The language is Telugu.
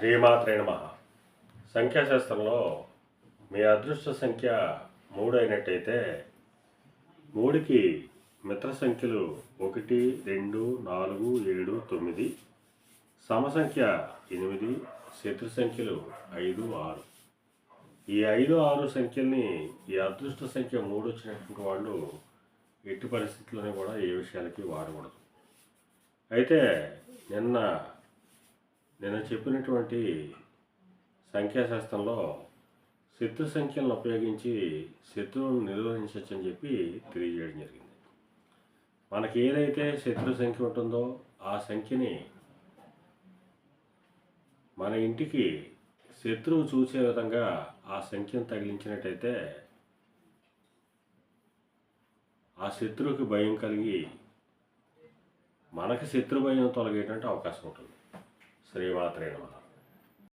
శ్రీమాత్రే నమ. సంఖ్యాశాస్త్రంలో మీ అదృష్ట సంఖ్య మూడు అయినట్టయితే మూడుకి మిత్ర సంఖ్యలు ఒకటి రెండు నాలుగు ఏడు తొమ్మిది సమసంఖ్య ఎనిమిది శత్రు సంఖ్యలు ఐదు ఆరు. ఈ ఐదు ఆరు సంఖ్యల్ని ఈ అదృష్ట సంఖ్య మూడు వచ్చినటువంటి వాళ్ళు ఎట్టి పరిస్థితుల్లోనే కూడా ఏ విషయాలకి వాడకూడదు. అయితే నిన్న నేను చెప్పినటువంటి సంఖ్యాశాస్త్రంలో శత్రు సంఖ్యలను ఉపయోగించి శత్రువును నిర్వహించవచ్చని చెప్పి తెలియజేయడం జరిగింది. మనకి ఏదైతే శత్రు సంఖ్య ఉంటుందో ఆ సంఖ్యని మన ఇంటికి శత్రువు చూసే విధంగా ఆ సంఖ్యను తగిలించినట్టయితే ఆ శత్రువుకి భయం కలిగి మనకి శత్రు భయం తొలగేటువంటి అవకాశం ఉంటుంది. శ్రీమాత్రే నమ.